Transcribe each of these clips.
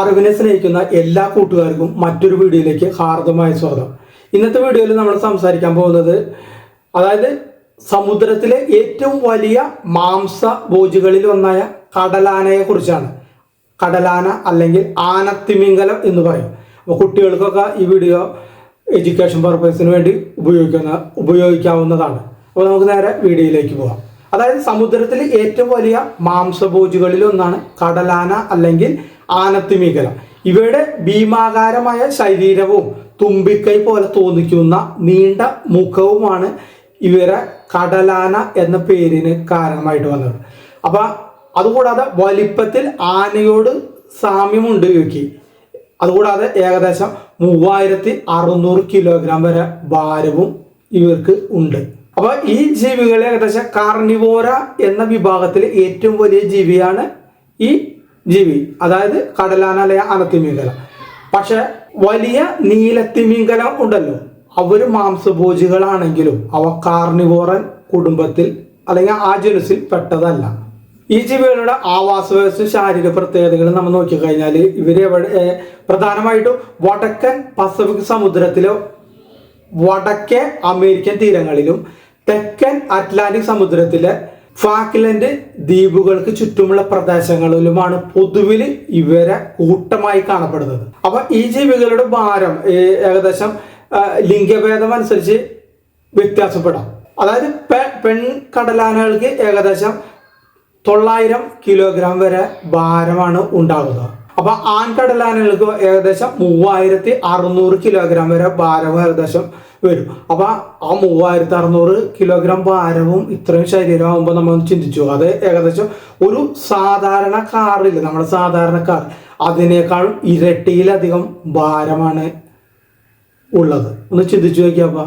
അറിവിനെ സ്നേഹിക്കുന്ന എല്ലാ കൂട്ടുകാർക്കും മറ്റൊരു വീഡിയോയിലേക്ക് ഹാർദമായ സ്വാഗതം. ഇന്നത്തെ വീഡിയോയിൽ നമ്മൾ സംസാരിക്കാൻ പോകുന്നത് അതായത് സമുദ്രത്തിലെ ഏറ്റവും വലിയ മാംസ ഭോജികളിൽ ഒന്നായ കടലാനയെ കുറിച്ചാണ്. കടലാന അല്ലെങ്കിൽ ആനത്തിമിംഗലം എന്ന് പറയും. അപ്പോൾ കുട്ടികൾക്കൊക്കെ ഈ വീഡിയോ എഡ്യൂക്കേഷൻ പർപ്പസിന് വേണ്ടി ഉപയോഗിക്കുന്ന ഉപയോഗിക്കാവുന്നതാണ്. അപ്പോൾ നമുക്ക് നേരെ വീഡിയോയിലേക്ക് പോകാം. അതായത് സമുദ്രത്തിൽ ഏറ്റവും വലിയ മാംസഭോജികളിൽ ഒന്നാണ് കടലാന അല്ലെങ്കിൽ ആനത്തിമിംഗലം. ഇവയുടെ ഭീമാകാരമായ ശരീരവും തുമ്പിക്കൈ പോലെ തോന്നിക്കുന്ന നീണ്ട മുഖവുമാണ് ഇവരെ കടലാന എന്ന പേരിന് കാരണമായിട്ട് വന്നത്. അപ്പൊ അതുകൂടാതെ വലിപ്പത്തിൽ ആനയോട് സാമ്യമുണ്ട് ഇവയ്ക്ക്. അതുകൂടാതെ ഏകദേശം മൂവായിരത്തി അറുന്നൂറ് കിലോഗ്രാം വരെ ഭാരവും ഇവർക്ക് ഉണ്ട്. അപ്പൊ ഈ ജീവികളെ ഏകദേശം കാർണിവോര എന്ന വിഭാഗത്തിൽ ഏറ്റവും വലിയ ജീവിയാണ് ഈ ജീവി. അതായത് കടലാന അല്ലെങ്കിൽ അനത്തിമീങ്കല. പക്ഷെ വലിയ നീലത്തിമീങ്കല ഉണ്ടല്ലോ. അവർ മാംസഭോജികളാണെങ്കിലും അവ കാർണിവോറൻ കുടുംബത്തിൽ അല്ലെങ്കിൽ ആ ജനുസിൽ പെട്ടതല്ല. ഈ ജീവികളുടെ ആവാസ വ്യവസ്ഥ ശാരീരിക പ്രത്യേകതകൾ നമ്മൾ നോക്കിക്കഴിഞ്ഞാൽ ഇവർ എവിടെ പ്രധാനമായിട്ടും വടക്കൻ പസഫിക് സമുദ്രത്തിലോ വടക്കേ അമേരിക്കൻ തീരങ്ങളിലും തെക്കൻ അറ്റ്ലാന്റിക് സമുദ്രത്തിലെ ഫാക്ലൻഡ് ദ്വീപുകൾക്ക് ചുറ്റുമുള്ള പ്രദേശങ്ങളിലുമാണ് പൊതുവിൽ ഇവരെ കൂട്ടമായി കാണപ്പെടുന്നത്. അപ്പൊ ഈ ജീവികളുടെ ഭാരം ഏകദേശം ലിംഗഭേദം അനുസരിച്ച് വ്യത്യാസപ്പെടാം. അതായത് പെ- പെൺകടലാനകൾക്ക് ഏകദേശം തൊള്ളായിരം കിലോഗ്രാം വരെ ഭാരമാണ് ഉണ്ടാകുന്നത് അപ്പൊ ആൺകടലാനകൾക്ക് ഏകദേശം മൂവായിരത്തി അറുന്നൂറ് കിലോഗ്രാം വരെ ഭാരവും ഏകദേശം വരും. അപ്പൊ ആ മൂവായിരത്തി അറുന്നൂറ് കിലോഗ്രാം ഭാരവും ഇത്രയും ശരീരമാകുമ്പോൾ നമ്മൾ ചിന്തിച്ചു. അത് ഏകദേശം ഒരു സാധാരണ കാറിൽ നമ്മുടെ സാധാരണ കാർ അതിനേക്കാളും ഇരട്ടിയിലധികം ഭാരമാണ് ഉള്ളത്. ഒന്ന് ചിന്തിച്ചു നോക്കിയപ്പോ.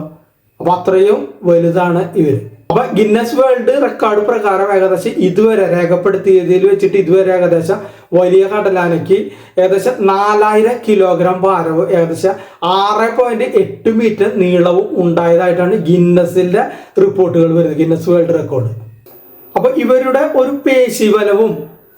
അപ്പൊ അത്രയും വലുതാണ് ഇവർ. അപ്പൊ ഗിന്നസ് വേൾഡ് റെക്കോർഡ് പ്രകാരം ഏകദേശം ഇതുവരെ രേഖപ്പെടുത്തിയതിൽ വെച്ചിട്ട് ഇതുവരെ ഏകദേശം വലിയ കടലാനയ്ക്ക് ഏകദേശം നാലായിരം കിലോഗ്രാം ഭാരവും ഏകദേശം ആറ് പോയിന്റ് എട്ട് മീറ്റർ നീളവും ഉണ്ടായതായിട്ടാണ് ഗിന്നസിന്റെ റിപ്പോർട്ടുകൾ വരുന്നത് ഗിന്നസ് വേൾഡ് റെക്കോർഡ് അപ്പൊ ഇവരുടെ ഒരു പേശിബലവും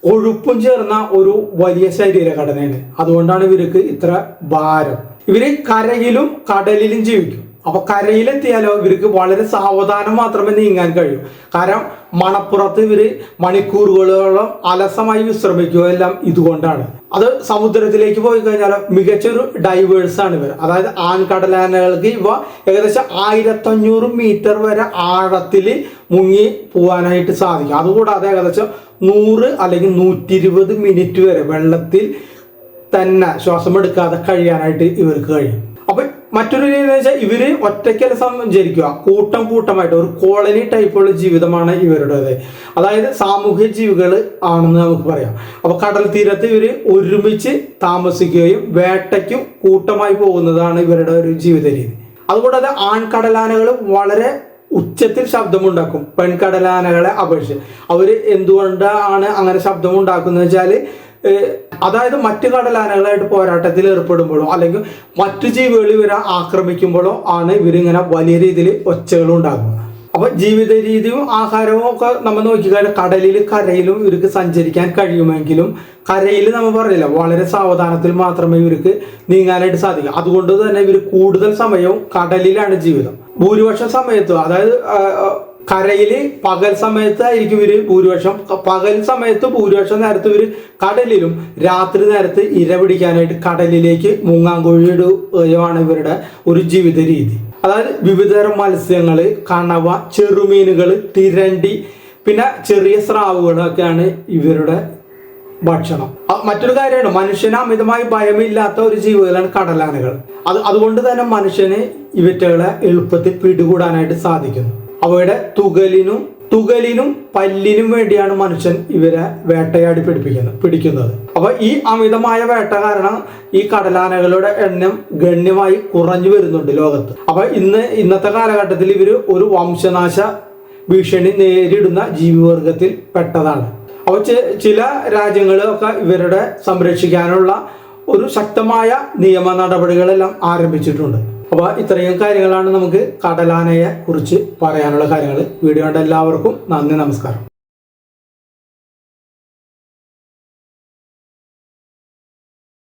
കൊഴുപ്പും ചേർന്ന ഒരു വലിയ ശരീരഘടനയാണ് അതുകൊണ്ടാണ് ഇവർക്ക് ഇത്ര ഭാരം. ഇവർ കരയിലും കടലിലും ജീവിക്കും. അപ്പൊ കരയിലെത്തിയാലോ? ഇവർക്ക് വളരെ സാവധാനം മാത്രമേ നീങ്ങാൻ കഴിയൂ. കാരണം മണപ്പുറത്ത് ഇവർ മണിക്കൂറുകളോളം അലസമായി വിശ്രമിക്കുക എല്ലാം ഇതുകൊണ്ടാണ്. അത് സമുദ്രത്തിലേക്ക് പോയി കഴിഞ്ഞാൽ മികച്ചൊരു ഡൈവേഴ്സ് ആണ് ഇവർ അതായത് ആൺകടലാനകൾക്ക് ഇവ ഏകദേശം ആയിരത്തഞ്ഞൂറ് മീറ്റർ വരെ ആഴത്തിൽ മുങ്ങി പോകാനായിട്ട് സാധിക്കും. അതുകൂടാതെ ഏകദേശം നൂറ് അല്ലെങ്കിൽ നൂറ്റി ഇരുപത് മിനിറ്റ് വരെ വെള്ളത്തിൽ തന്നെ ശ്വാസം എടുക്കാതെ കഴിയാനായിട്ട് ഇവർക്ക് കഴിയും. അപ്പൊ മറ്റൊരു രീതി എന്ന് വെച്ചാൽ ഇവർ ഒറ്റയ്ക്കല്ല സഞ്ചരിക്കുക കൂട്ടം കൂട്ടമായിട്ട് ഒരു കോളനി ടൈപ്പുള്ള ജീവിതമാണ് ഇവരുടേത്. അതായത് സാമൂഹ്യ ജീവികൾ ആണെന്ന് നമുക്ക് പറയാം. അപ്പൊ കടൽ തീരത്ത് ഇവർ ഒരുമിച്ച് താമസിക്കുകയും വേട്ടയ്ക്കും കൂട്ടമായി പോകുന്നതാണ് ഇവരുടെ ഒരു ജീവിത രീതി അതുകൂടാതെ ആൺകടലാനകൾ വളരെ ഉച്ചത്തിൽ ശബ്ദമുണ്ടാക്കും. പെൺകടലാനകളെ അപേക്ഷിച്ച്. അവർ എന്തുകൊണ്ടാണ് അങ്ങനെ ശബ്ദമുണ്ടാക്കുന്നത് വെച്ചാൽ അതായത് മറ്റു കടലാനകളായിട്ട് പോരാട്ടത്തിൽ ഏർപ്പെടുമ്പോഴോ അല്ലെങ്കിൽ മറ്റു ജീവികൾ ഇവരെ ആക്രമിക്കുമ്പോഴോ ആണ് ഇവരിങ്ങനെ വലിയ രീതിയിൽ ഒച്ചകളും ഉണ്ടാകുക. അപ്പൊ ജീവിത രീതിയും ആഹാരവും ഒക്കെ നമ്മൾ നോക്കിക്കഴിഞ്ഞാൽ കടലിൽ കരയിലും ഇവർക്ക് സഞ്ചരിക്കാൻ കഴിയുമെങ്കിലും കരയിൽ നമ്മൾ പറഞ്ഞില്ല വളരെ സാവധാനത്തിൽ മാത്രമേ ഇവർക്ക് നീങ്ങാനായിട്ട് സാധിക്കൂ. അതുകൊണ്ട് തന്നെ ഇവർ കൂടുതൽ സമയവും കടലിലാണ് ജീവിതം. ഭൂരിപക്ഷ സമയത്തും അതായത് കരയിൽ പകൽ സമയത്തായിരിക്കും ഇവർ ഭൂരിപക്ഷം. പകൽ സമയത്ത് ഭൂരിപക്ഷം നേരത്ത് ഇവർ കടലിലും രാത്രി നേരത്ത് ഇര പിടിക്കാനായിട്ട് കടലിലേക്ക് മുങ്ങാങ്കൊഴിയിടുകയാണ് ഇവരുടെ ഒരു ജീവിത രീതി. അതായത് വിവിധതരം മത്സ്യങ്ങൾ കണവ ചെറുമീനുകൾ തിരണ്ടി പിന്നെ ചെറിയ സ്രാവുകളൊക്കെയാണ് ഇവരുടെ ഭക്ഷണം. മറ്റൊരു കാര്യമാണ് മനുഷ്യന് അമിതമായി ഭയമില്ലാത്ത ഒരു ജീവികളാണ് കടലാനകൾ. അത് അതുകൊണ്ട് തന്നെ മനുഷ്യന് ഇവറ്റകളെ എളുപ്പത്തിൽ പിടികൂടാനായിട്ട് സാധിക്കുന്നു. അവയുടെ തുകലിനും തുകലിനും പല്ലിനും വേണ്ടിയാണ് മനുഷ്യൻ ഇവരെ വേട്ടയാടി പിടിപ്പിക്കുന്നത് പിടിക്കുന്നത്. അപ്പൊ ഈ അമിതമായ വേട്ട കാരണം ഈ കടലാനകളുടെ എണ്ണം ഗണ്യമായി കുറഞ്ഞു വരുന്നുണ്ട് ലോകത്ത്. അപ്പൊ ഇന്ന് ഇന്നത്തെ കാലഘട്ടത്തിൽ ഇവർ ഒരു വംശനാശ ഭീഷണി നേരിടുന്ന ജീവിവർഗത്തിൽ പെട്ടതാണ്. അപ്പോൾ ചില രാജ്യങ്ങളൊക്കെ ഇവരുടെ സംരക്ഷിക്കാനുള്ള ഒരു ശക്തമായ നിയമ നടപടികളെല്ലാം ആരംഭിച്ചിട്ടുണ്ട്. അപ്പോൾ ഇത്രയും കാര്യങ്ങളാണ് നമുക്ക് കടലാനയെ കുറിച്ച് പറയാനുള്ള കാര്യങ്ങൾ വീഡിയോ കണ്ട എല്ലാവർക്കും നന്ദി നമസ്കാരം.